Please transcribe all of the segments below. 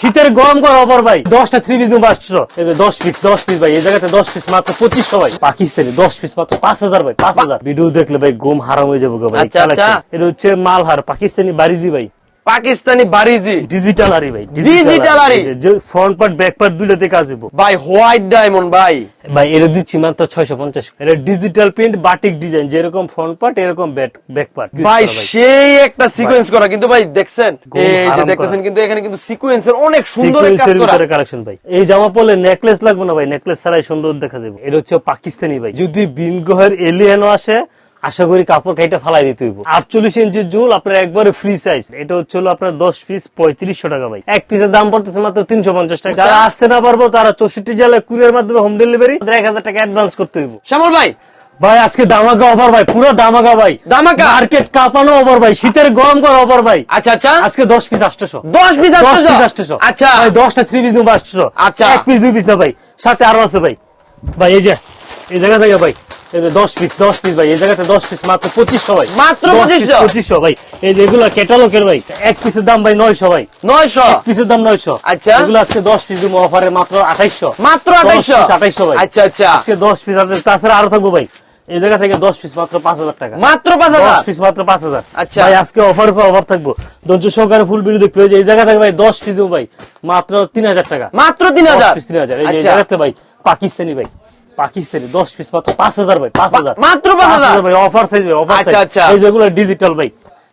শীতের গরম করা অপর ভাই। দশটা থ্রি পিস পাঁচশো দশ পিস দশ পিস ভাই এই জায়গাতে দশ পিস মাত্র পঁচিশশো ভাই। পাকিস্তানি দশ পিস মাত্র পাঁচ হাজার ভাই পাঁচ হাজার। ভিডিও দেখলে ভাই গম হারাম হয়ে যাব ভাই। আচ্ছা, আচ্ছা। এটা হচ্ছে মালহার পাকিস্তানি বারিজি ভাই। পাকিস্তানি বারিজি। ডিজিটাল আরি ভাই Digital আরি। যে ফ্রন্ট পার্ট ব্যাক পার্ট দুইটাতে কাজ হইব ভাই হোয়াইট ডায়মন্ড ভাই। ভাই এটা দিচ্ছি মাত্র ছয়শো পঞ্চাশ। এটা ডিজিটাল প্রিন্ট বাটিক ডিজাইন যেরকম ফ্রন্ট পার্ট এরকম ব্যাক পার্ট ভাই সেই একটা সিকোয়েন্স করা কিন্তু ভাই দেখছেন? এই যে দেখতেছেন কিন্তু এখানে কিন্তু সিকোয়েন্সের অনেক সুন্দর কাজ করা। কালেকশন ভাই। এই জামা পরলে নেকলেস লাগবে না ভাই। নেকলেস ছাড়াই সুন্দর দেখা যাবে। এটা হচ্ছে পাকিস্তানি ভাই। যদি বিন গ্রহের এলিয়েনও আসে আশা করি কাপড় খাইটা ফালাই দিতে হইব। আটচল্লিশ ইঞ্চির জুল আপনার একবারে ফ্রি সাইজ এটা হচ্ছে হলো আপনার দশ পিস পঁয়ত্রিশশো টাকা ভাই। এক পিসের দাম পড়তেছে মাত্র তিনশো পঞ্চাশ টাকা। যারা আসতে না পারব তারা চৌষট্টি জেলায় কুরিয়ার মাধ্যমে হোম ডেলিভারি এক হাজার টাকা অ্যাডভান্স করতে হইব। শ্যামল ভাই। ভাই আজকে দামাকা অফার ভাই পুরো দামাকা ভাই। দামাকা? মার্কেট কাঁপানো অফার ভাই শীতের গরম করা অফার ভাই। আচ্ছা আচ্ছা। আজকে দশ পিস আটশো দশ পিস দশ পিস আটশো আচ্ছা। ভাই দশটা থ্রি পিস দেবো আটশো আচ্ছা। এক পিস দুই পিস না ভাই। সাথে আরও আছে ভাই। ভাই এই যে এই জায়গা থেকে ভাই। দশ পিস দশ পিস ভাই এই জায়গাতে দশ পিস মাত্র পঁচিশশো ভাই মাত্র দশ piece 2500? পঁচিশশো ভাই। এই যে এগুলো ক্যাটালগের ভাই এক পিসের দাম ভাই নয়শো ভাই। নয়শো? এক পিসের দাম নয়শো। আচ্ছা। এগুলো আজকে দশ পিস দেবো অফারে মাত্র আঠাইশো মাত্র আঠাইশো আঠাইশো ভাই। আচ্ছা আচ্ছা। আজকে দশ পিস তাছাড়া আরও থাকব ভাই। এই জায়গা থেকে দশ পিস মাত্র পাঁচ হাজার টাকা। মাত্র পাঁচ হাজার? পিস মাত্র পাঁচ হাজার। আচ্ছা। ভাই আজকে অফার অফার থাকব। ধৈর্য সহকারে ফুল দেখতে হবে এই জায়গা থেকে ভাই দশ পিস দেবো ভাই মাত্র তিন হাজার টাকা। মাত্র তিন হাজার? তিন হাজার। এই আচ্ছা। জায়গাতে ভাই পাকিস্তানি ভাই। পাকিস্তানি দশ পিস মাত্র পাঁচ হাজার ভাই পাঁচ হাজার। মাত্র পাঁচ হাজার? ভাই অফার সাইজ ভাই অফার সাইজ এগুলো এই যেগুলো ডিজিটাল ভাই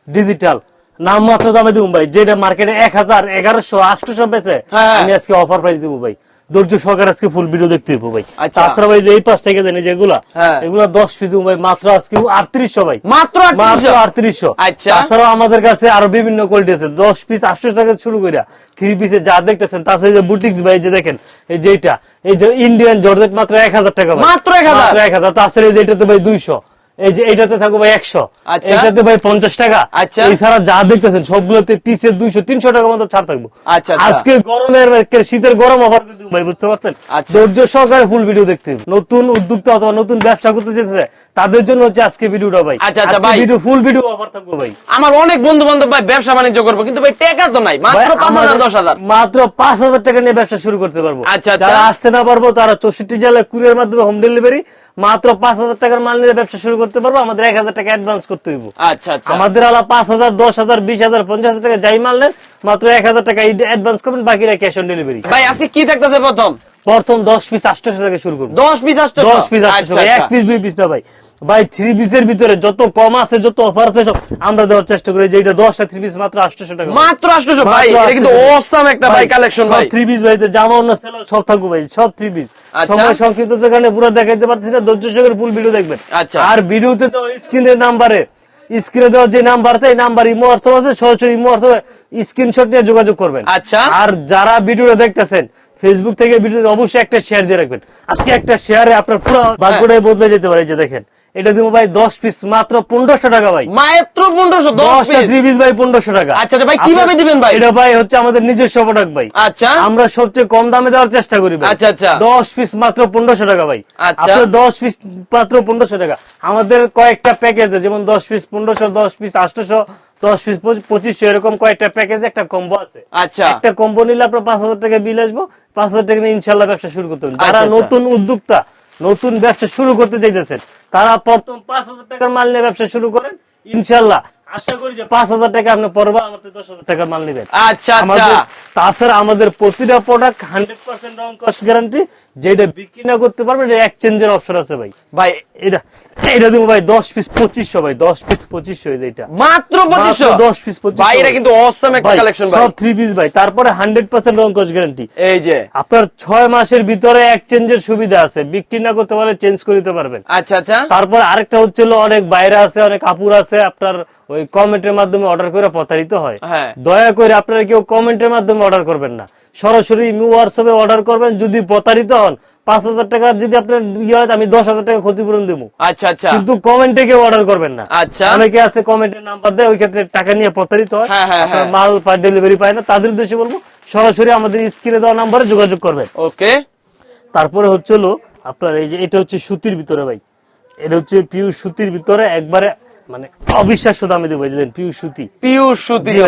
ডিজিটাল নাম মাত্র দামে দিব ভাই যেটা মার্কেটে এক হাজার এগারোশো আটশোশো বেছে হ্যাঁ। আমি আজকে অফার প্রাইস দিব ভাই। ধৈর্য সহকারে আজকে ফুল ভিডিও দেখতে হইব ভাই। আচ্ছা। তাছাড়া ভাই যে এই পাশ থেকে দেন যেগুলা হ্যাঁ। এগুলা দশ পিস ভাই মাত্র আজকে আটত্রিশশো ভাই। মাত্র মাত্র আটত্রিশশো। আটত্রিশশো আচ্ছা। তাছাড়াও আমাদের কাছে আরও বিভিন্ন কোয়ালিটি আছে। দশ পিস আটশো টাকা শুরু করে থ্রি পিসে যা দেখতেছেন তাছাড়া যে বুটিক্স ভাই যে দেখেন এই যেটা এই যে ইন্ডিয়ান জর্জেট মাত্র এক হাজার টাকা মাত্র 1000 মাত্র এক হাজার। তাছাড়া এই যে এটাতে ভাই দুইশো। এই যে এইটাতে থাকবে ভাই একশো আচ্ছা। এইটাতে ভাই পঞ্চাশ টাকা আচ্ছা। এছাড়া যা দেখতেছেন সবগুলোতে পিসের দুইশো তিনশো টাকা মতো ছাড় থাকব আচ্ছা, আচ্ছা। আজকে গরমের শীতের গরম অফার ভাই বুঝতে পারছেন আচ্ছা। ধৈর্য সহকারে ফুল ভিডিও দেখতে নতুন উদ্যোক্তা অথবা নতুন ব্যবসা করতে যেতে তাদের জন্য হচ্ছে আজকে ভিডিওটা ভাই আচ্ছা, আচ্ছা, ভাই। ভিডিও ফুল ভিডিও অফার থাকবে ভাই আমার অনেক বন্ধু বান্ধব ভাই ব্যবসা বাণিজ্য করব কিন্তু ভাই টাকা তো নাই মাত্র পাঁচ হাজার দশ হাজার মাত্র পাঁচ হাজার টাকা নিয়ে ব্যবসা শুরু করতে পারব আচ্ছা, আচ্ছা। যারা আসতে না পারব তারা চৌষট্টি জেলায় কুরিয়ার মাধ্যমে হোম ডেলিভারি মাত্র পাঁচ হাজার টাকার মাল নিয়ে ব্যবসা শুরু করতে পারব আমাদের এক হাজার টাকা অ্যাডভান্স করতে হইব। আচ্ছা আচ্ছা। আমাদের আলা পাঁচ হাজার দশ হাজার বিশ হাজার পঞ্চাশ হাজার টাকা যাই মাল নেন মাত্র এক হাজার টাকা অ্যাডভান্স করবেন বাকিরা ক্যাশ অন ডেলিভারি ভাই আজকে কি থাকতেছে প্রথম? প্রথম দশ পিস আটশো থেকে শুরু করব। দশ পিস আটশো দশ পিস আটশো আচ্ছা এক পিস দুই পিস না ভাই। ভাই থ্রি পিসের ভিতরে যত কম আছে যত অফার আছে সব আমরা দেওয়ার চেষ্টা করি। যে এটা দশটা থ্রি পিস মাত্র আটশো টাকা। মাত্র আটশোশো? ভাই এটা কিন্তু অসাম একটা ভাই কালেকশন ভাই। থ্রি পিস ভাই জামা অন্য সেলার সব থাকব ভাই সব থ্রি পিস আচ্ছা। সময় সংক্ষিপ্ত কারণে পুরো দেখাইতে পারছি না ধৈর্য সহকারে ফুল ভিডিও দেখবেন। আচ্ছা। আর ভিডিওতে তো স্ক্রিনের নাম্বারে স্ক্রিনে যে নাম্বার আছে এই নাম্বার ইমো অর্থ আছে সরাসরি ইমো স্ক্রিনশট নিয়ে যোগাযোগ করবেন। আচ্ছা। আর যারা ভিডিওটা দেখতেছেন ফেসবুক থেকে ভিডিও অবশ্যই একটা শেয়ার দিয়ে রাখবেন। আজকে একটা শেয়ারে আপনার পুরো ভাগ্যটাই বদলে যেতে পারে যে দেখেন। এটা দিব ভাই দশ পিস মাত্র পনেরোশো টাকা ভাই মাত্র পনেরোশো দশটা থ্রি পিস ভাই পনেরোশো টাকা আচ্ছা, আচ্ছা, ভাই, কীভাবে দিবেন ভাই? এটা ভাই হচ্ছে আমাদের নিজস্ব প্রোডাক্ট ভাই আচ্ছা আমরা সবচেয়ে কম দামে দেওয়ার চেষ্টা করি। আচ্ছা, আচ্ছা। দশ পিস মাত্র পনেরোশো টাকা ভাই আচ্ছা। দশ পিস মাত্র পনেরোশো টাকা আমাদের কয়েকটা প্যাকেজ আছে যেমন দশ পিস পনেরোশো দশ পিস আটশোশো দশ পিস পঁচিশশো এরকম কয়েকটা প্যাকেজ একটা কম্বো আছে আচ্ছা একটা কম্বো নিলে আপনার পাঁচ হাজার টাকা বিল আসব পাঁচ হাজার টাকা নিয়ে ইনশাল্লাহ ব্যবসা শুরু করতে হবে যারা আচ্ছা। নতুন উদ্যোক্তা নতুন ব্যবসা শুরু করতে চাইতেছেন তারা প্রথম পাঁচ হাজার টাকার মাল নিয়ে ব্যবসা শুরু করেন ইনশাল্লাহ আশা করি যে পাঁচ হাজার টাকা আপনি পরবা আমাদের দশ হাজার টাকার মাল নেবেন। আচ্ছা আচ্ছা। তাছাড়া আমাদের প্রতিটা প্রোডাক্ট হান্ড্রেড পার্সেন্ট রং কস্ট গ্যারান্টি যেটা বিক্রি না করতে পারবেন এটা এক্সচেঞ্জের অপশন আছে ভাই। ভাই এটা এটা দেবো ভাই দশ পিস পঁচিশশো ভাই দশ পিস পঁচিশশো এটা। মাত্র পঁচিশশো? দশ পিস ভাই এটা কিন্তু অসাম একটা কালেকশন সব থ্রি পিস ভাই তারপরে হান্ড্রেড পার্সেন্ট রং কস্ট গ্যারান্টি এই যে। আপনার ছয় মাসের ভিতরে এক্সচেঞ্জের সুবিধা আছে বিক্রি না করতে পারলে চেঞ্জ করে দিতে পারবেন। আচ্ছা আচ্ছা। তারপর আরেকটা হচ্ছিল অনেক বাইরে আছে অনেক কাপড় আছে আপনার ওই কমেন্টের মাধ্যমে অর্ডার করে প্রতারিত হয়। হ্যাঁ। দয়া করে আপনারা কেউ কমেন্টের মাধ্যমে অর্ডার করবেন না। সরাসরি হোয়াটসঅ্যাপে অর্ডার করবেন যদি প্রতারিত হন পাঁচ হাজার টাকার যদি আপনার ইয়ে হয় আমি দশ হাজার টাকা ক্ষতিপূরণ দেবো। আচ্ছা আচ্ছা। কিন্তু কমেন্টে কেউ অর্ডার করবেন না। আচ্ছা। অনেকে আছে কমেন্টের নাম্বার দেয় ওই ক্ষেত্রে টাকা নিয়ে প্রতারিত হয়। হ্যাঁ, হ্যাঁ, হ্যাঁ। মাল ডেলিভারি পায় না। তাদের উদ্দেশ্যে বলব সরাসরি আমাদের স্ক্রিনে দেওয়া নাম্বারে যোগাযোগ করবেন। ওকে। তারপরে হচ্ছে হলো আপনার এই যে এটা হচ্ছে সুতির ভিতরে ভাই। এটা হচ্ছে পিউ সুতির ভিতরে একবারে মানে অবিশ্বাস্য দামে দেবো পিউ সুতি। পিওর সুতি জি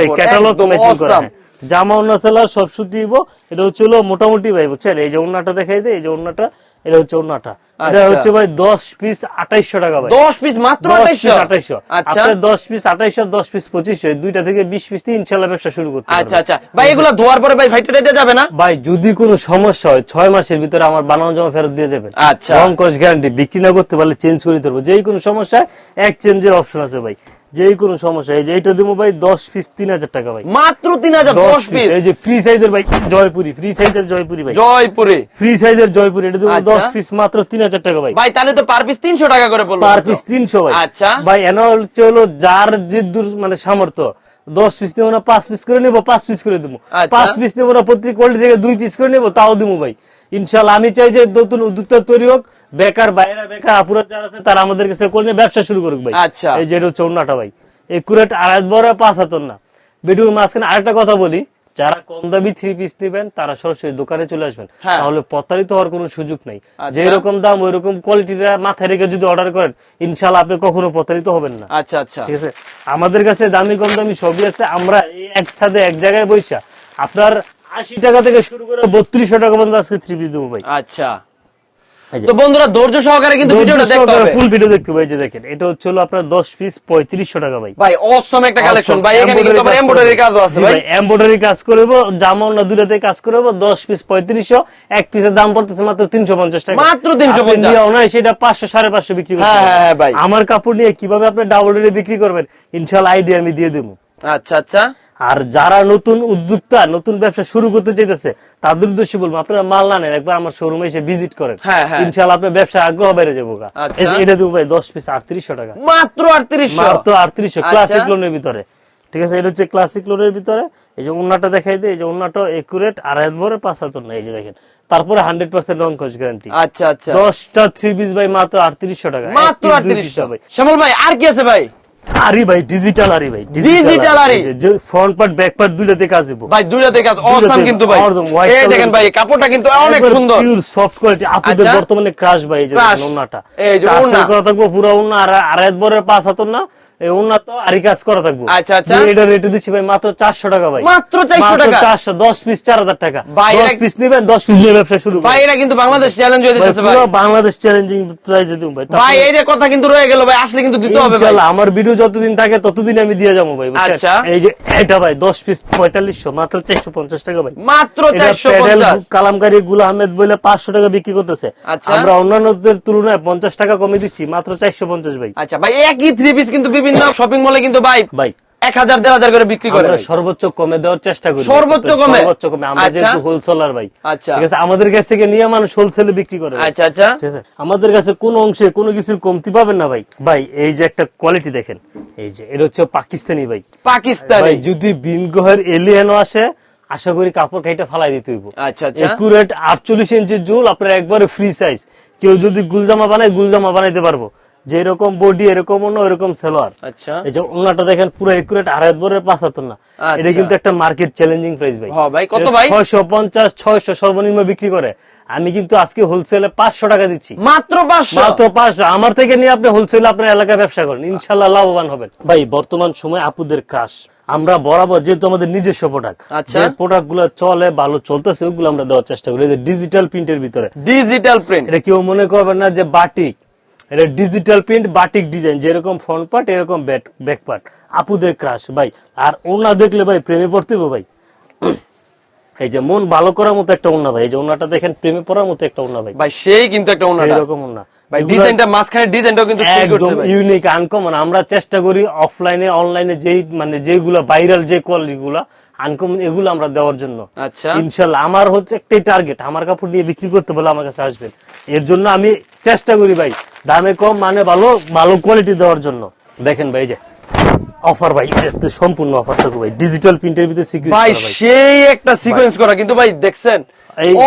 জামা অন্য সেলার সব সুতি দিব এটা হচ্ছে হলো মোটামুটি ভাই বুঝছেন? এই যে ওন্নাটা দেখাই দেয় এই যে ওন্নাটা এটা হচ্ছে ওন্নাটা এটা আচ্ছা। হচ্ছে ভাই দশ পিস আঠাইশশো টাকা ভাই। দশ পিস মাত্র দশ আঠাইশশো পিস আঠাইশশো? আচ্ছা। দশ পিস আঠাইশশো দশ পিস পঁচিশশো এই দুইটা থেকে বিশ পিস দিয়ে ইনশাল্লাহ ব্যবসা শুরু করতে আচ্ছা আচ্ছা। ভাই এগুলো ধোয়ার পরে ভাই ফাইটে টাইটে যাবে না? ভাই যদি কোনো সমস্যা হয় ছয় মাসের ভিতরে আমার বানানো জমা ফেরত দিয়ে যাবেন। আচ্ছা। রং কস গ্যারান্টি বিক্রি না করতে পারলে চেঞ্জ করে দেবো যেই কোনো সমস্যায় এক্সচেঞ্জের অপশন আছে ভাই। যেই কোনো সমস্যা এই যে এইটা দেবো ভাই দশ পিস তিন হাজার টাকা ভাই। মাত্র তিন হাজার দশ পিস এই যে ফ্রি সাইজের ভাই জয়পুরি ফ্রি সাইজের জয়পুরি ভাই। জয়পুরে। ফ্রি সাইজের জয়পুরি এটা দেবো আচ্ছা। দশ পিস মাত্র তিন হাজার টাকা ভাই। ভাই তাহলে তো পার পিস তিনশো টাকা করে পড়ল। পার পিস তিনশো ভাই। আচ্ছা। ভাই এনে হচ্ছে হলো যার যে দূর মানে সামর্থ্য দশ পিস নেব না পাঁচ পিস করে নেব পাঁচ পিস করে দেবো আচ্ছা। পাঁচ পিস নেব না প্রত্যেক কোয়ালিটি থেকে দুই পিস করে নেব তাও দেবো ভাই। ইনশাল্লাহ আমি চাই যে নতুন উদ্যোক্তা তৈরি হোক বেকার বাইরে বেকার আপুরা যারা আছে তারা আমাদের কাছে করে নিয়ে ব্যবসা শুরু করুক ভাই। আচ্ছা। এই যে এটা হচ্ছে অন্যটা ভাই। একুরেট আড়াই বড় পাঁচ হাতর না। ভিডিওর মাঝখানে আরেকটা কথা বলি যারা কম দামি থ্রি পিস নেবেন তারা সরাসরি দোকানে চলে আসবেন। হ্যাঁ। তাহলে প্রতারিত হওয়ার কোনো সুযোগ নাই। আচ্ছা। যে রকম দাম ওই রকম কোয়ালিটিটা মাথায় রেখে যদি অর্ডার করেন ইনশাল্লাহ আপনি কখনো প্রতারিত হবেন না। আচ্ছা আচ্ছা। ঠিক আছে? আমাদের কাছে দামি কম দামি সবই আছে। আমরা এই একসাথে এক জায়গায় বৈশা আপনার আশি টাকা থেকে শুরু করে বত্রিশশো টাকা পর্যন্ত আজকে থ্রি পিস দেবো ভাই। আচ্ছা। তো বন্ধুরা ধৈর্য সহকারে কিন্তু ভিডিওটা দেখতে হবে। ফুল ভিডিও দেখতে পাই যে দেখেন এটা হচ্ছে হলো আপনার দশ পিস পঁয়ত্রিশশো টাকা ভাই। ভাই অসম একটা কালেকশন ভাই এখানে কিন্তু এমব্রয়ডারি কাজও আছে ভাই। এমব্রয়ডারি কাজ করব জামা অন্য দুটাতে কাজ করব দশ পিস পঁয়ত্রিশশো এক পিসের দাম পড়তেছে মাত্র তিনশো পঞ্চাশ টাকা। মাত্র 350 আপনি নিয়ে অনায়াসে এটা পাঁচশো সাড়ে পাঁচশো বিক্রি করতে হ্যাঁ, হ্যাঁ, হ্যাঁ, ভাই। আমার কাপড় নিয়ে কীভাবে আপনি ডাবল রেটে বিক্রি করবেন ইনশাল্লাহ আইডিয়া আমি দিয়ে দেবো। আচ্ছা আচ্ছা। আর যারা নতুন উদ্যোক্তা নতুন ব্যবসা শুরু করতে চাইতেছে তাদের উদ্দেশ্যে বলব আপনারা মাল না নেন একবার আমার শোরুমে এসে ভিজিট করেন। হ্যাঁ, হ্যাঁ। আপনার ব্যবসা আগ্রহ বেড়ে যাব। আচ্ছা। এটা দেবো ভাই দশ পিস আটত্রিশশো টাকা। মাত্র আটত্রিশশো? মাত্র আটত্রিশশো আচ্ছা। ক্লাসিক লোনের ভিতরে। ঠিক আছে এটা হচ্ছে ক্লাসিক লোনের ভিতরে। এই যে উন্নাটা দেখাই দেয় এই যে উন্নাটা একুরেট আড়াই ভরে পাঁচ হাজার না এই যে দেখেন। তারপরে হান্ড্রেড পার্সেন্ট রং খোঁজ গ্যারান্টি আচ্ছা আচ্ছা। দশটা থ্রি পিস ভাই মাত্র আটত্রিশশো টাকা। মাত্র এক আটত্রিশশো। ভাই। শ্যামল ভাই আর কি আছে ভাই? আরি ভাই ডিজিটাল আরে ভাই ডিজিটাল আরে ফ্রন্ট পার্ট ব্যাক পার্ট দুইটাতে কাজ ভাই দুইটাতে কাজ অসাম কিন্তু ভাই। এই দেখেন ভাই কাপড়টা কিন্তু অনেক সুন্দর। পিওর সফট কোয়ালিটি আপনাদের। বর্তমানে ক্রাশ ভাই এই যে ওন্নাটা এই যে ওন্না। থাকব পুরো ওন্না আর আর এক বরের পাঁচ হাতর না এই ওন্না আরি কাজ করা থাকব আচ্ছা, আচ্ছা। এটা রেটে দিচ্ছি ভাই মাত্র চারশো টাকা ভাই মাত্র 400 টাকা? চারশো দশ পিস চার হাজার টাকা ভাই, দশ এটা- পিস নেবেন দশ পিস নিয়ে ব্যবসা শুরু ভাই করুন। কিন্তু বাংলাদেশ চ্যালেঞ্জ হয়ে দিতেছে ভাই পুরো বাংলাদেশ চ্যালেঞ্জিং প্রাইজে দিব ভাই ভাই এই যে কথা কিন্তু রয়ে গেল ভাই আসলে কিন্তু দিতে হবে ভাই আমার ভিডিও যতদিন থাকে ততদিন আমি দিয়ে যাব ভাই আচ্ছা। এই যে এটা ভাই দশ পিস পঁয়তাল্লিশশো মাত্র চারশো পঞ্চাশ টাকা ভাই মাত্র কালামকারী গুল আহমেদ বলে পাঁচশো টাকা বিক্রি করতেছে। আমরা অন্যান্যদের তুলনায় পঞ্চাশ টাকা কমে দিচ্ছি মাত্র চারশো পঞ্চাশ ভাই আচ্ছা ভাই একই থ্রি পিস কিন্তু বিভিন্ন শপিং মলে কিন্তু ভাই ভাই এক হাজার দেড় হাজার করে বিক্রি করে। সর্বোচ্চ কমে দেওয়ার চেষ্টা করি। সর্বোচ্চ কমে? সর্বোচ্চ কমে। আমরা আচ্ছা। যেহেতু হোলসেলার ভাই আচ্ছা। ঠিক আছে আমাদের কাছ থেকে নিয়ে মানুষ হোলসেলে বিক্রি করে আচ্ছা আচ্ছা। ঠিক আছে আমাদের কাছে কোন অংশে কোনো কিছুর কমতি পাবেন না ভাই। ভাই এই যে একটা কোয়ালিটি দেখেন এই যে এটা হচ্ছে পাকিস্তানি ভাই। পাকিস্তানি। ভাই যদি বিন গ্রহের এলিয়েনও আসে আশা করি কাপড় কাইটা ফালাই দিতে হইব। আচ্ছা আচ্ছা। একুরেট আটচল্লিশ ইঞ্চির জুল আপনার একবারে ফ্রি সাইজ কেউ যদি গুলজামা বানায় গুলজামা বানাইতে পারব। যে এরকম বডি এরকম অন্য এরকম সেলোয়ার। আচ্ছা। এই যে ওনাটা দেখেন পুরো একুরেট আড়াই বরের পাঁচ হাত না আচ্ছা। এটা কিন্তু একটা মার্কেট চ্যালেঞ্জিং প্রাইস ভাই। হ্যাঁ ভাই, কত ভাই? ছয়শো পঞ্চাশ ছয়শো সর্বনিম্ন বিক্রি করে। আমি কিন্তু আজকে হোলসেলে পাঁচশো টাকা দিচ্ছি। মাত্র পাঁচশো? মাত্র পাঁচশো। আমার থেকে নিয়ে আপনি হোলসেল আপনার এলাকায় ব্যবসা করেন। ইনশাল্লাহ লাভবান হবেন। ভাই বর্তমান সময় আপুদের ক্রাশ আমরা বরাবর যেহেতু আমাদের নিজস্ব প্রোডাক্ট আচ্ছা। যে প্রোডাক্টগুলো চলে ভালো চলতেছে ওগুলো আমরা দেওয়ার চেষ্টা করি। যে ডিজিটাল প্রিন্টের ভিতরে। ডিজিটাল প্রিন্ট এটা কেউ মনে করবেন না যে বাটিক। এটা ডিজিটাল প্রিন্ট বাটিক ডিজাইন যেরকম ফ্রন্ট পার্ট এরকম ব্যাক পার্ট আপুদের ক্রাশ ভাই। আর ওনা দেখলে, ভাই, প্রেমে পড়তে ভাই। এই যে মন ভালো করার মতো একটা ওনা ভাই এই যে ওনাটা দেখেন প্রেমে পড়ার মতো একটা ওনা ভাই। ভাই সেই কিন্তু একটা ওনাটা এরকম ওনা ভাই ডিজাইনটা মাঝখানে ডিজাইনটাও কিন্তু একদম ইউনিক আনকমন আমরা চেষ্টা করি অফলাইনে অনলাইনে যেই মানে যেগুলো ভাইরাল যে কোয়ালিটি গুলা আনকমন এগুলো আমরা দেওয়ার জন্য। আচ্ছা। ইনশাল্লাহ আমার হচ্ছে একটাই টার্গেট আমার কাপড় নিয়ে বিক্রি করতে বলে আমার কাছে আসবেন। এর জন্য আমি চেষ্টা করি ভাই দামে কম মানে ভালো ভালো কোয়ালিটি দেওয়ার জন্য। দেখেন ভাই যে। অফার ভাই সম্পূর্ণ অফার থাকবে ভাই। ডিজিটাল প্রিন্টের ভিতরে সিকিউরিটি ভাই ভাই। সেই একটা সিকোয়েন্স করা কিন্তু ভাই দেখছেন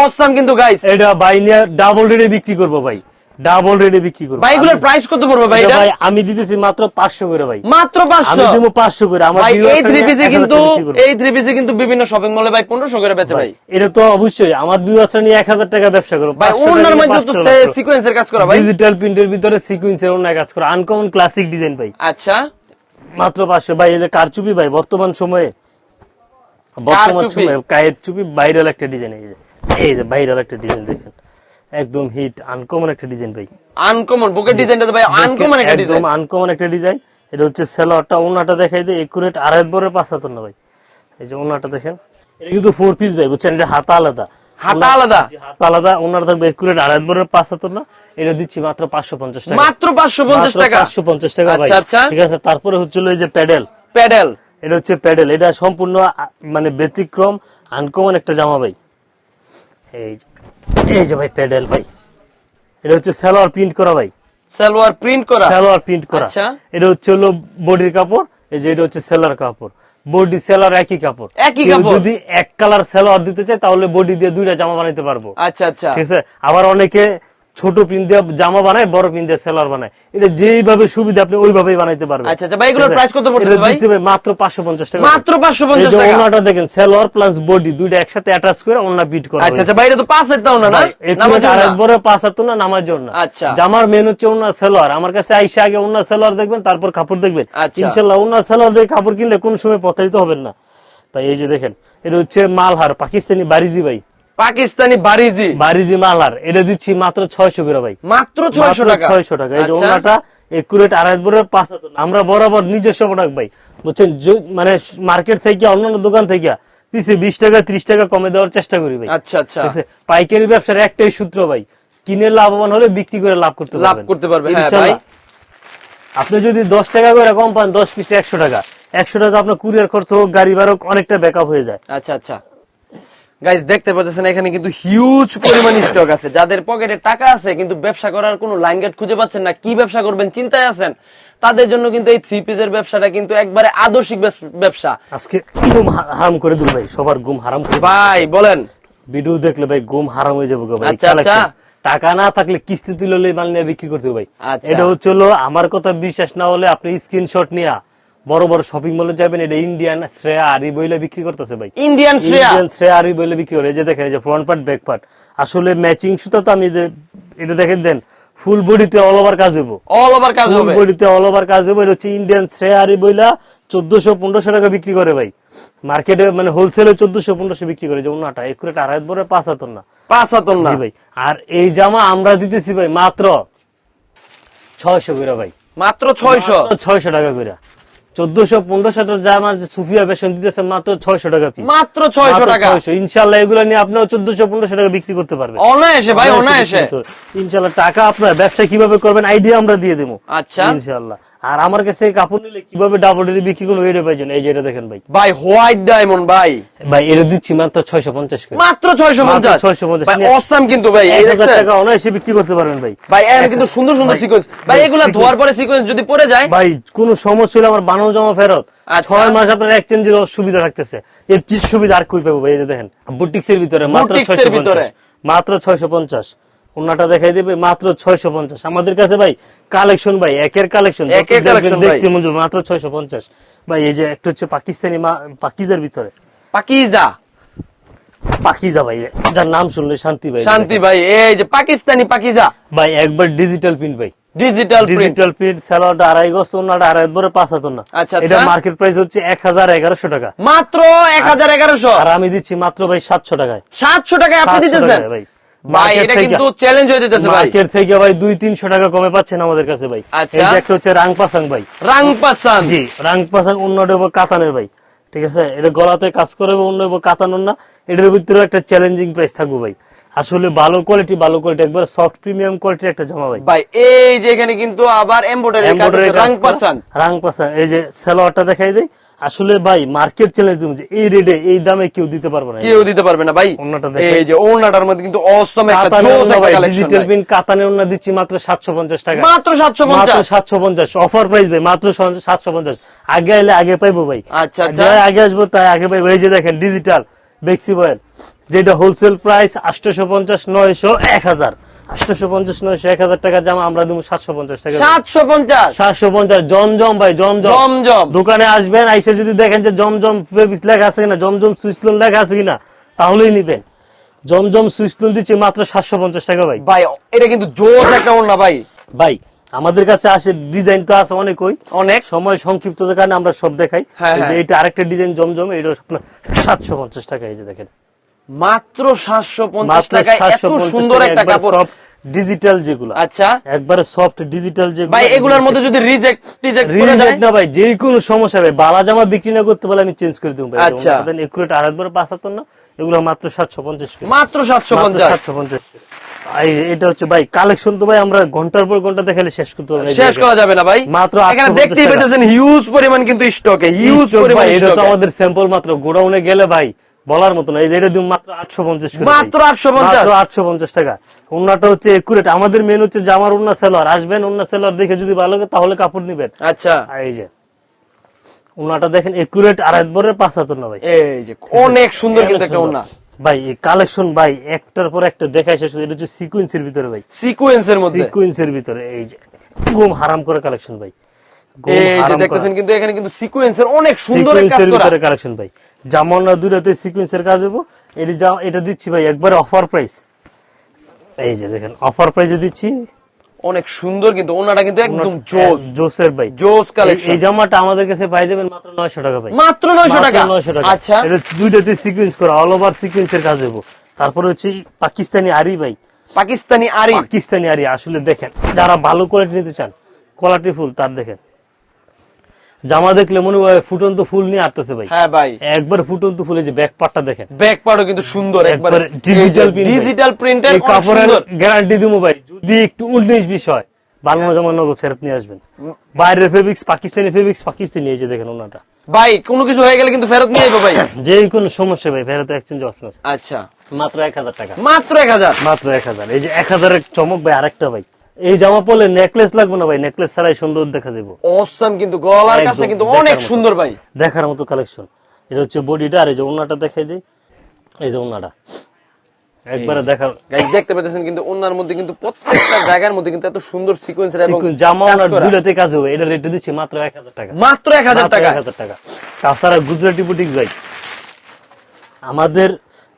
অসাম কিন্তু গাইস এটা বাই নিয়ে ডাবল রেটে বিক্রি করব ভাই। ডাবল রেটে বিক্রি করব। ভাই এগুলোর প্রাইস কত পড়বে ভাই? এটা ভাই আমি দিতেছি মাত্র পাঁচশো করে ভাই। মাত্র আমি পাঁচশো দিব পাঁচশো করে আমার ভাই এই থ্রি আমি পিসে কিন্তু এই থ্রি পিসে কিন্তু বিভিন্ন শপিং মলে ভাই পনেরোশো করে বেচে ভাই। এটা তো অবশ্যই আমার ভিউয়ার্সরা নিয়ে এক হাজার টাকা ব্যবসা করো ভাই অন্যান্য মধ্যে তো সিকোয়েন্সের কাজ করা ভাই। ডিজিটাল প্রিন্টের ভিতরে সিকুয়েন্সের অন্য কাজ করা আনকমন ক্লাসিক ডিজাইন ভাই। আচ্ছা। মাত্র পাঁচশো। ভাই এই যে কারচুপি ভাই বর্তমান সময়ে বর্তমান সময়ে কায়ের চুপি ভাইরাল একটা ডিজাইন এই যে এই যে ভাইরাল একটা ডিজাইন দেখেন। একদম হিট আনকমন একটা ডিজাইন ভাই। আনকমন বুকের ডিজাইনটা তো ভাই আনকমন একটা ডিজাইন একদম আনকমন একটা ডিজাইন এটা হচ্ছে সেলোয়ারটা ওনাটা দেখাই দেয় একুরেট আড়াই বরের পাঁচ হাতর না ভাই। এই যে ওনাটা দেখেন। এটা কিন্তু ফোর পিস ভাই বুঝছেন? এটা হাতা আলাদা। হাতা আলাদা? আলাদা। ওনার থাকবে একুরেট আড়াই বরের পাঁচ হাতর না? এটা দিচ্ছি মাত্র পাঁচশো পঞ্চাশ টাকা। মাত্র পাঁচশো পঞ্চাশ টাকা? পাঁচশো পঞ্চাশ টাকা আচ্ছা, আচ্ছা। ঠিক আছে তারপরে হচ্ছিল এই যে প্যাডেল। প্যাডেল। এটা হচ্ছে প্যাডেল। এটা সম্পূর্ণ মানে ব্যতিক্রম আনকমন একটা জামা ভাই। এই যে- এই যে ভাই প্যাডেল ভাই। এটা হচ্ছে সালোয়ার প্রিন্ট করা ভাই। সালোয়ার প্রিন্ট করা? সালোয়ার প্রিন্ট করা। আচ্ছা। এটা হচ্ছে হলো বডির কাপড় এই যে এটা হচ্ছে সেলার কাপড়। বডি সেলার একই কাপড়। একই কাপড়? যদি এক কালার সেলার দিতে চাই তাহলে বডি দিয়ে দুইটা জামা বানাইতে পারব। আচ্ছা আচ্ছা। ঠিক আছে? আবার অনেকে ছোট দিয়ে জামা বানায় বড় দিয়ে সেলার বানায়। এটা যেইভাবে সুবিধা আপনি ওইভাবেই বানাইতে পারবেন। আচ্ছা, আচ্ছা, ভাই, এগুলোর price কত পড়তেছে ভাই? মাত্র পাঁচশো পঞ্চাশ টাকা। মাত্র পাঁচশো এই পঞ্চাশ যে ওনাটা দেখেন সেলোয়ার প্লাস বডি দুইটা একসাথে অ্যাটাচ করে ওনা বিট করা আচ্ছা আচ্ছা ভাই এটা তো পাঁচ টাকা না? এই নামাজ আরেক বড় পাঁচ হাত না নামার জন্য আচ্ছা। জামার মেন হচ্ছে ওনার সেলোয়ার আমার কাছে আইসা আগে ওনার সেলোয়ার দেখবেন তারপর কাপড় দেখবেন। আচ্ছা। ইনশাল্লাহ ওনার সেলোয়ার দিয়ে কাপড় কিনলে কোন সময় প্রতারিত হবেন না। তাই এই যে দেখেন এটা হচ্ছে মালহার পাকিস্তানি বারিজি ভাই। পাকিস্তানি বারিজি। বারিজি মালহার এটা দিচ্ছি মাত্র ছয়শো করে ভাই। মাত্র ছয়শো টাকা? ছয়শো টাকা। এই যে আচ্ছা। ওনাটা একুরেট আড়াই বরের পাঁচ আমরা বরাবর নিজস্ব প্রোডাক্ট ভাই। বুঝছেন? মানে মার্কেট থেকে অন্যান্য দোকান থেকে পিছিয়ে বিশ টাকা ত্রিশ টাকা কমে দেওয়ার চেষ্টা করি ভাই। আচ্ছা আচ্ছা? পাইকারি ব্যবসার একটাই সূত্র ভাই। কিনে লাভবান হলে বিক্রি করে লাভ করতে লাভ করতে পারবে, হ্যাঁ। আপনি যদি দশ টাকা করে কম পান দশ পিসে একশো টাকা। একশো টাকা আপনার কুরিয়ার খরচ হোক গাড়ি ভাড়া অনেকটা ব্যাকআপ হয়ে যায়। আচ্ছা আচ্ছা। গাইজ দেখতে পাচ্ছেন এখানে কিন্তু হিউজ পরিমাণ স্টক আছে। যাদের পকেটে টাকা আছে কিন্তু ব্যবসা করার কোনো লাইন গেট খুঁজে পাচ্ছেন না কি ব্যবসা করবেন চিন্তায় আছেন? তাদের জন্য কিন্তু এই থ্রি পিসের ব্যবসাটা কিন্তু একবারে আদর্শিক ব্যবসা আজকে হারাম করে দিল ভাই সবার ঘুম হারাম করে ভাই বলেন। ভিডিও দেখলে ভাই ঘুম হারাম হয়ে যাবে ভাই আচ্ছা, আচ্ছা। টাকা না থাকলে কিস্তি তুলে মাল নিয়ে বিক্রি করতে ভাই। আচ্ছা। এটা হচ্ছে আমার কথা বিশ্বাস না হলে আপনি স্ক্রিনশট নিয়ে বড় বড় শপিং মলে যাবেন এটা ইন্ডিয়ান শ্রেয়া আরি বইলে বিক্রি করতেছে ভাই। ইন্ডিয়ান শ্রেয়া? ইন্ডিয়ান শ্রেয়া আরি বইলে বিক্রি করে। যে দেখেন যে ফ্রন্ট পার্ট ব্যাক পার্ট আসলে ম্যাচিং সুতা তো আমি যে এটা দেখেন দেন ফুল বডিতে অল ওভার কাজ হইব। অল ওভার কাজ ফুল হবে। বডিতে অল ওভার কাজ হইব। এটা হচ্ছে ইন্ডিয়ান শ্রেয়া আরি বইলা চোদ্দশো পনেরোশো টাকা বিক্রি করে ভাই। মার্কেটে মানে হোলসেলে চোদ্দশো পনেরোশো বিক্রি করে। যে ওনাটা একুরেট আড়াই বড় পাঁচ হাতর না। পাঁচ হাতন না। ভাই। আর এই জামা আমরা দিতেছি ভাই মাত্র ছয়শো করে ভাই। মাত্র ছয়শো? ছয়শো টাকা করে। চোদ্দশো পনেরোশো জামা সুফিয়া দিতেছে মাত্র ছয়শো টাকা পিস মাত্র ছয়শো টাকা। ইনশাল্লাহ এগুলো নিয়ে আপনার চোদ্দশো পনেরোশো টাকা বিক্রি করতে পারবেন। অনায়াসে ভাই অনায়াসে ইনশাল্লাহ টাকা আপনার ব্যবসা কীভাবে করবেন আইডিয়া আমরা দিয়ে দেবো। আচ্ছা। ইনশাল্লাহ। আর আমার কাছে কাপড় নিলে কীভাবে ডাবল ডেলি বিক্রি করব এটা পাইছেন এই যে এটা দেখেন ভাই। ভাই হোয়াইট ডায়মন্ড ভাই। ভাই এটা দিচ্ছি মাত্র ছয়শো পঞ্চাশ মাত্র ছয়শো পঞ্চাশ? 650 ভাই অসাম কিন্তু ভাই এই টাকা অনায়াসে বিক্রি করতে পারবেন ভাই। ভাই এখানে কিন্তু সুন্দর সুন্দর সিকোয়েন্স ভাই এগুলা ধোয়ার পরে সিকোয়েন্স যদি পড়ে যায়? ভাই কোন সমস্যা হলে আমার বানানো জমা ফেরত। আচ্ছা। ছয় মাস আপনার এক্সচেঞ্জের সুবিধা থাকতেছে। এর চিজ সুবিধা আর কই পাবো ভাই এই যে দেখেন বুটিক্সের ভিতরে মাত্র ছয়শো ভিতরে। মাত্র ছয়শো পঞ্চাশ। ওনাটা দেখাই দেবে মাত্র ছয়শো পঞ্চাশ। আমাদের কাছে ভাই কালেকশন ভাই একের কালেকশন। দেখতে মন মাত্র ছয়শো পঞ্চাশ। ভাই এই যে একটা হচ্ছে পাকিস্তানি পাকিজার ভিতরে। পাকিজা। পাকিজা ভাই যার নাম শুনলে শান্তি ভাই। শান্তি ভাই এই যে পাকিস্তানি পাকিজা। ভাই একবার ডিজিটাল প্রিন্ট ভাই। ডিজিটাল প্রিন্ট ডিজিটাল প্রিন্ট স্যালাড আড়াই গজ ওনাটা আড়াই বরে পাঁচ হাত না আচ্ছা, এটা আচ্ছা। মার্কেট প্রাইস হচ্ছে এক হাজার এগারোশো টাকা। মাত্র এক হাজার এগারোশো। আর আমি দিচ্ছি মাত্র ভাই সাতশো টাকায়। সাতশো টাকায় আপনি 700 দিতেছেন? ভাই। ভাই এটা কিন্তু চ্যালেঞ্জ হয়ে যেতেছে ভাই। মার্কেট থেকে ভাই দুই তিনশো টাকা কমে পাচ্ছেন আমাদের কাছে ভাই। আচ্ছা। এই যে একটা হচ্ছে রাং ভাই। রাং জি রাং অন্যটা কাতানের ভাই। ঠিক আছে? এটা গলাতে কাজ করে অন্য কাতানোর না। এটার ভিতরে একটা চ্যালেঞ্জিং প্রাইস থাকবে ভাই। আসলে ভালো কোয়ালিটি ভালো কোয়ালিটি একবার সফট প্রিমিয়াম কোয়ালিটির একটা জামা ভাই। ভাই এই যে এখানে কিন্তু আবার এমব্রয়ডারি কাজ রাং পাসান রাং পাসাং এই যে সালোয়ারটা দেখাই দেয় আসলে ভাই মার্কেট চ্যালেঞ্জ দিব যে এই রেটে এই দামে কেউ দিতে পারবে না। কেউ দিতে পারবে না ভাই। ওনাটা দেখাই। এই যে ওনাটার মধ্যে কিন্তু অসম একটা জোস একটা কালেকশন ডিজিটাল পিন কাতানের ওনা দিচ্ছি মাত্র সাতশো পঞ্চাশ টাকা। মাত্র 750 মাত্র পঞ্চাশ সাতশো পঞ্চাশ। অফার প্রাইস ভাই মাত্র সাতশো পঞ্চাশ। আগে আইলে আগে পাইবো ভাই। আচ্ছা, আচ্ছা। যাই আগে আসব তাই আগে পাইবো। এই যে দেখেন ডিজিটাল বেক্সি বয়েল যেটা হোলসেল প্রাইস আটশো পঞ্চাশ নয়শো এক হাজার। আটশো পঞ্চাশ নয়শো এক হাজার টাকা জামা আমরা দেবো সাতশো পঞ্চাশ টাকা সাতশো পঞ্চাশ। সাতশো পঞ্চাশ জমজম ভাই জমজম। জমজম। দোকানে আসবেন আইসে যদি দেখেন যে জমজম লেখা আছে কিনা জমজম সুইসলুন লেখা আছে কিনা তাহলেই নিবেন। জমজম সুইসলুন দিচ্ছি মাত্র সাতশো পঞ্চাশ টাকা ভাই। ভাই এটা কিন্তু জোর একটা ওড়না ভাই। ভাই আমাদের কাছে আসে ডিজাইন তো আছে অনেক ওই অনেক। সময় সংক্ষিপ্ততার কারণে আমরা সব দেখাই। হ্যাঁ, যে হ্যাঁ। এটা আরেকটা ডিজাইন জমজম এটা আপনার সাতশো পঞ্চাশ টাকা এই যে দেখেন। মাত্র সাতশো পঞ্চাশ এত সুন্দর একটা কাপড়। ডিজিটাল যেগুলো। আচ্ছা। একবারে সফট ডিজিটাল যেগুলো। ভাই এগুলোর মধ্যে যদি রিজেক্ট রিজেক্ট করে যায়? না ভাই যে কোনো সমস্যা ভাই বালা জামা বিক্রি না করতে পারলে আমি চেঞ্জ করে দেবো ভাই। আচ্ছা। একুরেট আর একবার পাঁচ হাজার না এগুলো মাত্র সাতশো পঞ্চাশ মাত্র সাতশো পঞ্চাশ। সাতশো পঞ্চাশ এটা হচ্ছে ভাই কালেকশন তো ভাই আমরা ঘণ্টার পর ঘণ্টা দেখালে শেষ করতে পারব শেষ করা যাবে না ভাই। মাত্র এখানে দেখতেই। পেতেছেন হিউজ পরিমাণ কিন্তু স্টকে হিউজ পরিমাণ এটা তো আমাদের স্যাম্পল মাত্র গোডাউনে গেলে ভাই বলার মতো না। এই এটা দিন মাত্র আটশো পঞ্চাশ মাত্র 850 মাত্র টাকা। ওনাটা হচ্ছে একুরেট আমাদের মেন হচ্ছে জামার ওনা সেলার আসবেন ওনা সেলার দেখে যদি ভালো লাগে তাহলে কাপড় নিবেন। আচ্ছা। এই যে। ওনাটা দেখেন একুরেট আর একবারের পাঁচ হাজার না ভাই। এই যে অনেক সুন্দর কিন্তু একটা ভাই এই কালেকশন ভাই একটার পর একটা দেখাই শেষ এটা হচ্ছে সিকুয়েন্সের ভিতরে ভাই। সিকোয়েন্সের মধ্যে? সিকুয়েন্সের ভিতরে এই যে ঘুম হারাম করে কালেকশন ভাই। এই যে দেখতেছেন কিন্তু এখানে কিন্তু সিকোয়েন্সের অনেক সুন্দর কাজ করা। কালেকশন ভাই। জামানা দুরাতে সিকুয়েন্সের কাজ হব এটি এটা দিচ্ছি ভাই একবারে অফার প্রাইস এই যে দেখেন অফার প্রাইসে দিচ্ছি। অনেক সুন্দর কিন্তু ওনাটা কিন্তু একদম জোস। জোসের ভাই। জোস কালেকশন এই জামাটা আমাদের কাছে পাই যাবেন মাত্র নয়শো টাকা ভাই। মাত্র নয়শো টাকা? নয়শো টাকা। আচ্ছা। এটা দুইটাতে সিকোয়েন্স করা অল ওভার সিকোয়েন্সের কাজ হবে তারপর হচ্ছে পাকিস্তানি আরি ভাই। পাকিস্তানি আরি। পাকিস্তানি আরি আসলে দেখেন যারা ভালো কোয়ালিটি নিতে চান কোয়ালিটি ফুল তার দেখেন। জামা দেখলে মনে হয় ফুটন্ত ফুল নিয়ে আসতেছে ভাই। হ্যাঁ ভাই। একবার ফুটন্ত ফুলে যে ব্যাক পার্টটা দেখেন। ব্যাক পার্টও কিন্তু সুন্দর একবার ডিজিটাল ডিজিটাল প্রিন্টের কাপড়ের গ্যারান্টি দিব ভাই যদি একটু উনিশ বিষয় বাংলা জামা নগদ ফেরত নিয়ে আসবেন। বাইরের ফেব্রিক্স পাকিস্তানি ফেব্রিক্স পাকিস্তানি এই যে দেখেন ওনাটা। ভাই কোনো কিছু হয়ে গেলে কিন্তু ফেরত নিয়ে যাব ভাই। যে কোনো সমস্যা ভাই ফেরত এক্সচেঞ্জ অপশন আছে। আচ্ছা। মাত্র এক হাজার টাকা। মাত্র এক হাজার। মাত্র এক হাজার। এই যে এক হাজারের চমক ভাই আরেকটা ভাই। এই জামা পরলে নেকলেস লাগবে না ভাই? নেকলেস ছাড়াই সুন্দর দেখা যাব অসম কিন্তু গলার কাছে কিন্তু অনেক সুন্দর ভাই। দেখার মতো কালেকশন এটা হচ্ছে বডিটা আর এই যে ওনাটা দেখাই দিই। এই যে ওনাটা একবারে দেখার গাইস দেখতে পাচ্ছেন কিন্তু ওনার মধ্যে কিন্তু প্রত্যেকটা জায়গার মধ্যে কিন্তু এত সুন্দর এবং জামা কাজ ওনার দুলাতে কাজ হবে। এটা রেটে দিচ্ছি মাত্র এক হাজার টাকা। মাত্র এক হাজার মাত্র টাকা। 1000 টাকা। তাছাড়া গুজরাটি বুটিক ভাই। আমাদের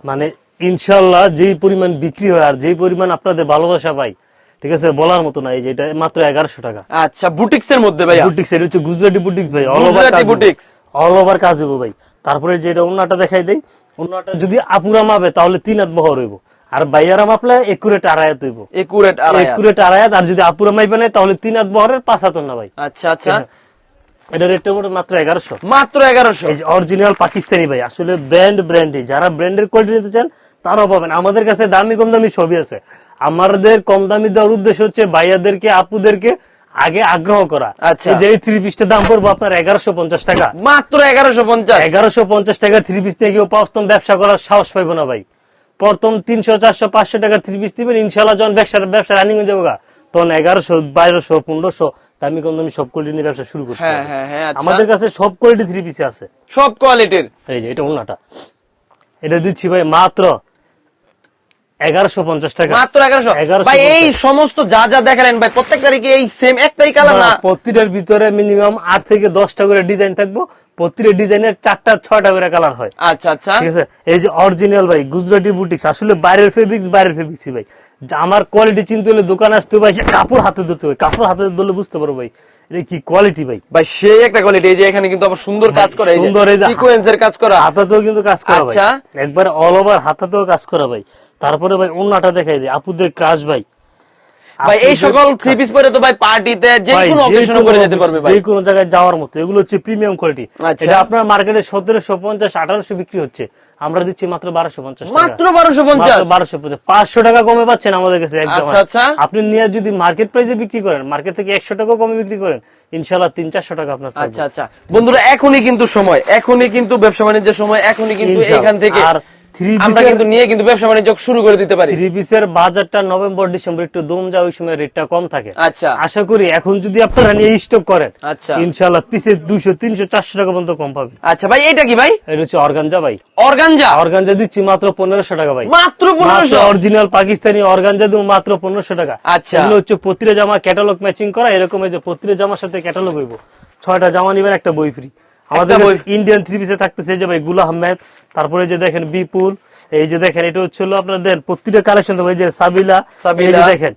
মানে ইনশাল্লাহ যেই পরিমাণ বিক্রি হয় আর যেই পরিমাণ আপনাদের ভালোবাসা পাই ঠিক আছে? বলার মতো না এই যে এটা মাত্র এগারোশো টাকা। আচ্ছা বুটিক্স এর মধ্যে ভাইয়া। বুটিক্স এটা হচ্ছে গুজরাটি বুটিক্স ভাই all over boutiques। All over কাজ হইব ভাই। তারপরে যে এটা অন্যটা দেখাই দেই অন্যটা যদি আপুরা মাপে তাহলে তিন হাত বহর হইব। আর বাইয়ারা মাপলে একুরেট আড়ায়াত হইব। একুরেট আড়াই হাত। একুরেট আড়ায়াত আর যদি আপুরা মাইবে না তাহলে তিন হাত বহরের পাঁচ হাত না ভাই। আচ্ছা আচ্ছা। এটা রেটটা মোটে মাত্র এগারোশো। মাত্র এগারোশো। এই যে অরিজিনাল পাকিস্তানি ভাই আসলে ব্র্যান্ড ব্র্যান্ডই যারা ব্র্যান্ডের কোয়ালিটি নিতে চান তারাও পাবেন আমাদের কাছে দামি কম দামি সবই আছে। আমাদের কম দামি দেওয়ার উদ্দেশ্য হচ্ছে ভাইয়াদেরকে আপুদেরকে আগে আগ্রহ করা। আচ্ছা। যে থ্রি পিসটার দাম পড়ব আপনার এগারোশো পঞ্চাশ টাকা। মাত্র এগারোশো পঞ্চাশ। এগারোশো পঞ্চাশ টাকা থ্রি পিস কেউ প্রথম ব্যবসা করার সাহস পাইবো না ভাই। প্রথম তিনশো চারশো পাঁচশো টাকার থ্রি পিস দিবেন ইনশাল্লাহ যখন ব্যবসা ব্যবসা রানিং হয়ে যাব গা, তখন এগারোশো বারোশো পনেরোশো দামি কম দামি সব কোয়ালিটি নিয়ে ব্যবসা শুরু করতে হ্যাঁ হ্যাঁ হ্যাঁ আচ্ছা। আমাদের কাছে সব কোয়ালিটি থ্রি পিসে আছে। সব কোয়ালিটির এই যে এটা ওনাটা। এটা দিচ্ছি ভাই মাত্র এগারোশো পঞ্চাশ টাকা। মাত্র এগারোশো। ভাই এই সমস্ত যা যা দেখালেন ভাই প্রত্যেকটারই কি এই সেম একটাই কালার না প্রতিটার ভিতরে মিনিমাম আট থেকে দশটা করে ডিজাইন থাকব। প্রতিটা ডিজাইনের চারটা ছয়টা করে কালার হয়। আচ্ছা আচ্ছা। ঠিক আছে? এই যে অরিজিনাল ভাই গুজরাটি বুটিক্স আসলে বাইরের ফেব্রিক্স বাইরের ফেব্রিক্সই ভাই। আমার কোয়ালিটি চিনতে হলে দোকান আসতে ভাই কাপড় হাতে ধরতে হবে। কাপড় হাতে ধরলে বুঝতে পারব ভাই এটা কি কোয়ালিটি ভাই? ভাই সেই একটা কোয়ালিটি এই যে এখানে কিন্তু আবার সুন্দর কাজ করা সুন্দর এই যে- সিকোয়েন্সের কাজ করা। হাতাতেও কিন্তু কাজ করা ভাই। আচ্ছা। একবার অল ওভার হাতাতেও কাজ করা ভাই। তারপরে ভাই অন্যটা দেখাই দেয় আপুদের কাজ ভাই। ভাই এই সকল থ্রি পিস পরে তো ভাই পার্টিতে যে কোনো যে অকেশনে পরে যেতে পারবে ভাই। যে কোনো জায়গায় যাওয়ার মতো। এগুলো হচ্ছে প্রিমিয়াম কোয়ালিটি আচ্ছা। এটা আপনার মার্কেটে সতেরোশো পঞ্চাশ আঠারোশো বিক্রি হচ্ছে। আমরা দিচ্ছি মাত্র বারোশো পঞ্চাশ মাত্র বারোশো পঞ্চাশ? বারোশো পঞ্চাশ। পাঁচশো টাকা কমে পাচ্ছেন আমাদের কাছে একদম। আচ্ছা, আচ্ছা। আপনি নিয়ে যদি মার্কেট প্রাইসে বিক্রি করেন মার্কেট থেকে একশো টাকা কমে বিক্রি করেন ইনশাল্লাহ তিন চারশো টাকা আপনার। আচ্ছা আচ্ছা। বন্ধুরা এখনই কিন্তু সময় এখনই কিন্তু ব্যবসা বাণিজ্যের সময় এখনই কিন্তু এখান থেকে আর আমরা কিন্তু নিয়ে কিন্তু ব্যবসা বাণিজ্য শুরু করে দিতে পারি। থ্রি পিসের বাজারটা নভেম্বর ডিসেম্বর একটু দম যায় ওই সময় রেটটা কম থাকে। আচ্ছা। আশা করি এখন যদি আপনারা নিয়ে স্টক করেন আচ্ছা। ইনশাল্লাহ পিসে দুশো তিনশো চারশো টাকা পর্যন্ত কম পাবে আচ্ছা ভাই এটা কি ভাই? এটা হচ্ছে অর্গানজা ভাই। অর্গানজা? অর্গানজা দিচ্ছি মাত্র পনেরোশো টাকা ভাই। মাত্র অরিজিনাল পাকিস্তানি অর্গানজা দেবো মাত্র পনেরোশো টাকা। আচ্ছা। এগুলো হচ্ছে প্রতিটা জামা ক্যাটালগ ম্যাচিং করা এরকম যে প্রতিটা জামার সাথে ক্যাটালগ হইব। ছয়টা জামা নিবেন একটা বই ফ্রি আমাদের ইন্ডিয়ান থ্রি পিসে থাকতেছে যে ভাই গুলা আহমেদ তারপরে যে দেখেন বিপুল এই যে দেখেন এটা হচ্ছে হলো আপনার দেন প্রতিটা কালেকশন ভাই যে সাবিলা সাবিলা। এই যে দেখেন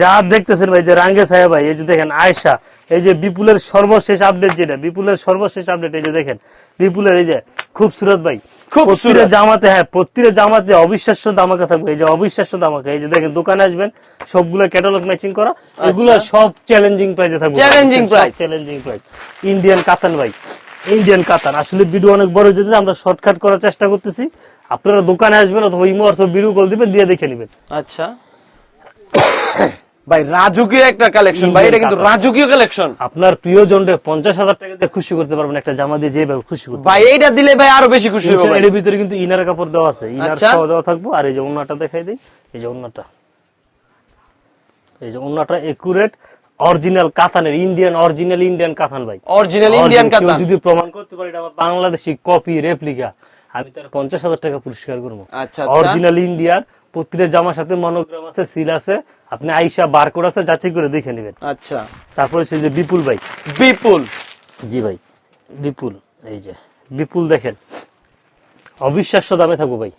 যা দেখতেছেন ভাই যে রাঙ্গে সাহেব ভাই এই যে দেখেন আয়সা এই যে বিপুলের সর্বশেষ আপডেট যেটা বিপুলের সর্বশেষ আপডেট এই যে দেখেন বিপুলের এই যে খুব সুরত ভাই। প্রতিটা জামাতে হ্যাঁ প্রতিটা জামাতে অবিশ্বাস্য দামাকা থাকবে এই যে অবিশ্বাস্য দামাকা এই যে দেখেন দোকানে আসবেন সবগুলো ক্যাটালগ ম্যাচিং করা এগুলো সব চ্যালেঞ্জিং প্রাইসে থাকবে আচ্ছা। Challenging চ্যালেঞ্জিং প্রাইস ইন্ডিয়ান কাতান ভাই ইন্ডিয়ান কাতান আসলে ভিডিও অনেক বড় যেতে আমরা শর্টকাট করার চেষ্টা করতেছি। আপনারা দোকানে আসবেন অথবা ইমো হোয়াটসঅ্যাপ ভিডিও কল দিবেন দিয়ে দেখে নেবেন। আচ্ছা। ভাই রাজকীয় একটা কালেকশন ভাই এটা কিন্তু রাজকীয় কালেকশন আপনার প্রিয় জনরে পঞ্চাশ হাজার টাকা দিয়ে খুশি করতে পারবেন একটা জামা দিয়ে যেভাবে খুশি করতে ভাই এইটা দিলে ভাই আরও বেশি খুশি হবে এর ভিতরে কিন্তু ইনার কাপড় দেওয়া আছে। ইনার আচ্ছা। সহ দেওয়া থাকব। আর এই যে ওন্নাটা দেখাই দিই। এই যে ওন্নাটা এই যে ওন্নাটা একুরেট অরিজিনাল কাতানের ইন্ডিয়ান অরিজিনাল ইন্ডিয়ান কাতান ভাই। অরিজিনাল ইন্ডিয়ান কাতান যদি প্রমাণ করতে পারে এটা আমার বাংলাদেশি কপি রেপ্লিকা আমি তার পঞ্চাশ হাজার টাকা পুরস্কার করব। অরিজিনাল ইন্ডিয়ার প্রতিটা জামার সাথে মনোগ্রাম আছে সিল আছে। আপনি আইসা বারকোড আছে যাচাই করে দেখে নেবেন। আচ্ছা। তারপরে সে যে বিপুল ভাই। বিপুল। জি ভাই বিপুল। এই যে বিপুল দেখেন। অবিশ্বাস্য দামে থাকব ভাই।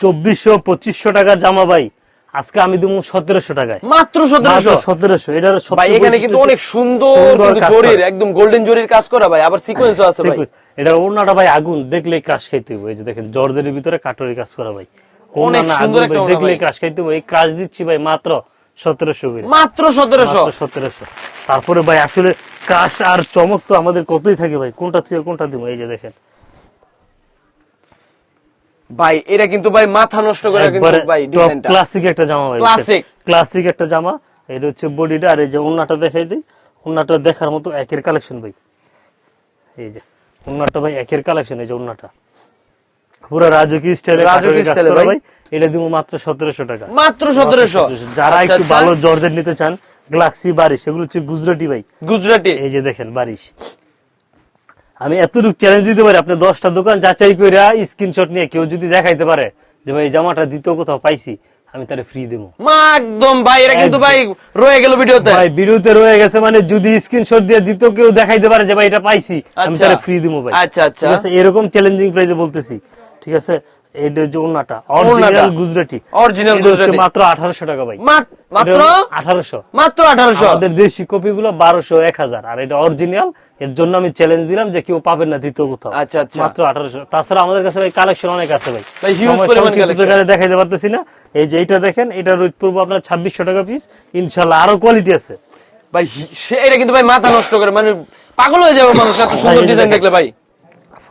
চব্বিশশো পঁচিশশো টাকার জামা ভাই। আজকে আমি দেবো সতেরোশো টাকায়। মাত্র সতেরোশো? সতেরোশো এটার ভাই এখানে কিন্তু অনেক সুন্দর কাজ জরির একদম গোল্ডেন জরির কাজ করা ভাই আবার সিকোয়েন্সও আছে ভাই। এটা ওড়নাটা ভাই আগুন দেখলে ক্রাশ খাইতে হবে এই যে দেখেন জর্জের ভিতরে কাটরি কাজ করা ভাই। অনেক সুন্দর আগুন একটা দেখলে ভাই। ক্রাশ খাইতে হবে এই ক্রাশ দিচ্ছি ভাই মাত্র সতেরোশো মাত্র সতেরোশো। সতেরোশো। তারপরে ভাই আসলে ক্রাশ আর চমক তো আমাদের কতই থাকে ভাই? কোনটা থেকে কোনটা দিব? এই যে দেখেন। ভাই এটা কিন্তু ভাই মাথা নষ্ট করে কিন্তু ভাই ডিজাইনটা ক্লাসিক একটা জামা ভাই Classic। ক্লাসিক একটা জামা এটা হচ্ছে বডিটা আর এই যে ওন্নাটা দেখাই দিই ওন্নাটা দেখার মতো একের কালেকশন ভাই। এই যে ওন্নাটা ভাই একের কালেকশন এই যে ওন্নাটা। পুরো রাজকীয় স্টাইলে রাজকীয় এ ভাই। এটা দিব মাত্র সতেরোশো টাকা। মাত্র সতেরোশো। যারা আচ্ছা, একটু আচ্ছা। ভালো জর্জেট নিতে চান গ্লাক্সি বারিশ সেগুলো হচ্ছে গুজরাটি ভাই। গুজরাটি। এই যে দেখেন বারিশ। আমি এতটুকু চ্যালেঞ্জ দিতে পারি আপনি দশটা দোকান যাচাই করে স্ক্রিনশট নিয়ে কেউ যদি দেখাইতে পারে যে ভাই জামাটা দ্বিতীয় কোথাও পাইছি আমি তাহলে ফ্রি দেবো। মা একদম ভাই এটা কিন্তু ভাই রয়ে গেল ভিডিওতে। ভাই ভিডিওতে রয়ে গেছে মানে যদি স্ক্রিনশট দিয়ে দ্বিতীয় কেউ দেখাইতে পারে যে ভাই এটা পাইছি আমি তাহলে তারে ফ্রি দেবো ভাই। আচ্ছা, আচ্ছা। এরকম চ্যালেঞ্জিং প্রাইজে বলতেছি। ঠিক আছে এটা হচ্ছে ওন্নাটা ওড়নাটা। অরিজিনাল গুজরাটি। এটা হচ্ছে গুজরাটি। মাত্র আঠারোশো টাকা ভাই। মাত্র? আঠারোশো। মাত্র আঠারোশো? আমাদের দেশি কপি গুলো বারোশো এক হাজার। আর এটা অরিজিনাল এর জন্য আমি চ্যালেঞ্জ দিলাম যে কেউ পাবেন না দ্বিতীয় কোথাও। আচ্ছা, আচ্ছা। মাত্র আঠারোশো। তাছাড়া আমাদের কাছে ভাই কালেকশন অনেক আছে ভাই। ভাই, সময় পরিমাণ collection। দেখাইতে পারতেছি না। এই যে এইটা দেখেন এটা রোজ পড়ব আপনার ছাব্বিশশো টাকা পিস ইনশাল্লাহ আরও কোয়ালিটি আছে। ভাই এটা কিন্তু ভাই মাথা নষ্ট করে মানে পাগল হয়ে যাবে মানুষ এত সুন্দর ডিজাইন দেখলে ভাই।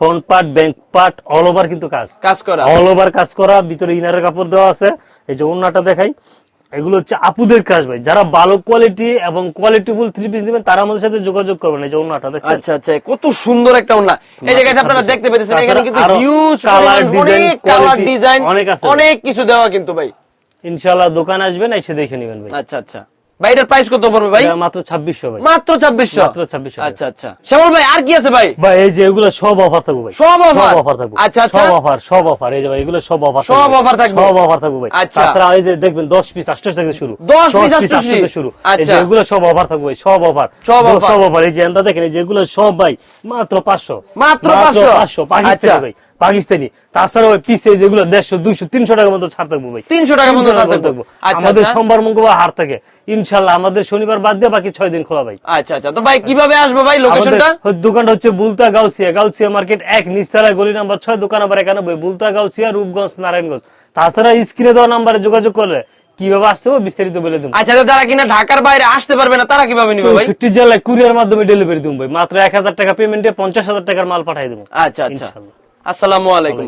Front part back part all over কিন্তু কাজ। কাজ করা। অল ওভার কাজ করা ভিতরে ইনারের কাপড় দেওয়া আছে। এই যে ওন্নাটা দেখাই এগুলো হচ্ছে আপুদের কাজ ভাই। যারা ভালো কোয়ালিটি এবং কোয়ালিটিফুল থ্রি পিস নেবেন তারা আমাদের সাথে যোগাযোগ করবেন। এই যে ওন্নাটা দেখছেন? আচ্ছা আচ্ছা কত সুন্দর একটা ওনা এই জায়গায় আপনারা দেখতে পেতেছেন এখানে কিন্তু হিউজ design, অনেক কালার ডিজাইন অনেক আছে। অনেক কিছু দেওয়া কিন্তু ভাই। ইনশাল্লাহ দোকান আসবেন এসে দেখে নেবেন ভাই। আচ্ছা আচ্ছা। ভাই এটার প্রাইস কত পড়বে ভাই? মাত্র ছাব্বিশশো ভাই। মাত্র ছাব্বিশশো? মাত্র 2600 আচ্ছা আচ্ছা। শ্যামল ভাই আর কি আছে ভাই? ভাই এই যে এগুলো সব অফার থাকবে ভাই। সব offer? অফার থাকবে। আচ্ছা, আচ্ছা। সব অফার সব অফার এই যে ভাই এগুলো সব অফার সব offer থাকবে? সব অফার থাকবে ভাই। আচ্ছা। এই যে দেখবেন 10 পিস 28 টাকা শুরু। 10 piece 10 88 থেকে শুরু। এই আচ্ছা। যে এগুলো সব অফার থাকবে ভাই সব অফার সব offer? সব অফার এই যে দেখেন এই যে এগুলো সব ভাই মাত্র 500 মাত্র 500? 500 পাকিস্তানি। ভাই। পাকিস্তানি। তাছাড়া ওই পিস যেগুলো 150 200 300 টাকার মতো ছাড় থাকবে ভাই। 300 টাকার মতো ছাড় থাকবে। আচ্ছা, আমাদের আচ্ছা। সোমবার মঙ্গলবার হাট থাকে। ইনশাআল্লাহ আমাদের শনিবার বাদ দিয়ে বাকি 6 দিন খোলা ভাই। আচ্ছা আচ্ছা। তো ভাই কীভাবে আসব ভাই লোকেশনটা দোকানটা হচ্ছে বুলতা গাউসিয়া। গাউসিয়া মার্কেট এক নিস্তারা গলি নাম্বার ছয় দোকান নাম্বার একানব্বই। বুলতা গাউসিয়া রূপগঞ্জ নারায়ণগঞ্জ। তাছাড়া স্ক্রিনে দেওয়া নাম্বারে যোগাযোগ করলে কীভাবে আসতে হবে বিস্তারিত বলে দেবো। আচ্ছা তো যারা কিনা ঢাকার বাইরে আসতে পারবে না তারা কীভাবে নিবে ভাই? চৌষট্টি জেলায় কুরিয়ার মাধ্যমে ডেলিভারি দেবো ভাই। মাত্র এক হাজার টাকা পেমেন্টে পঞ্চাশ হাজার টাকার মাল পাঠাই দেবো। আচ্ছা আচ্ছা। ইনশাল্লাহ। আসসালামু আলাইকুম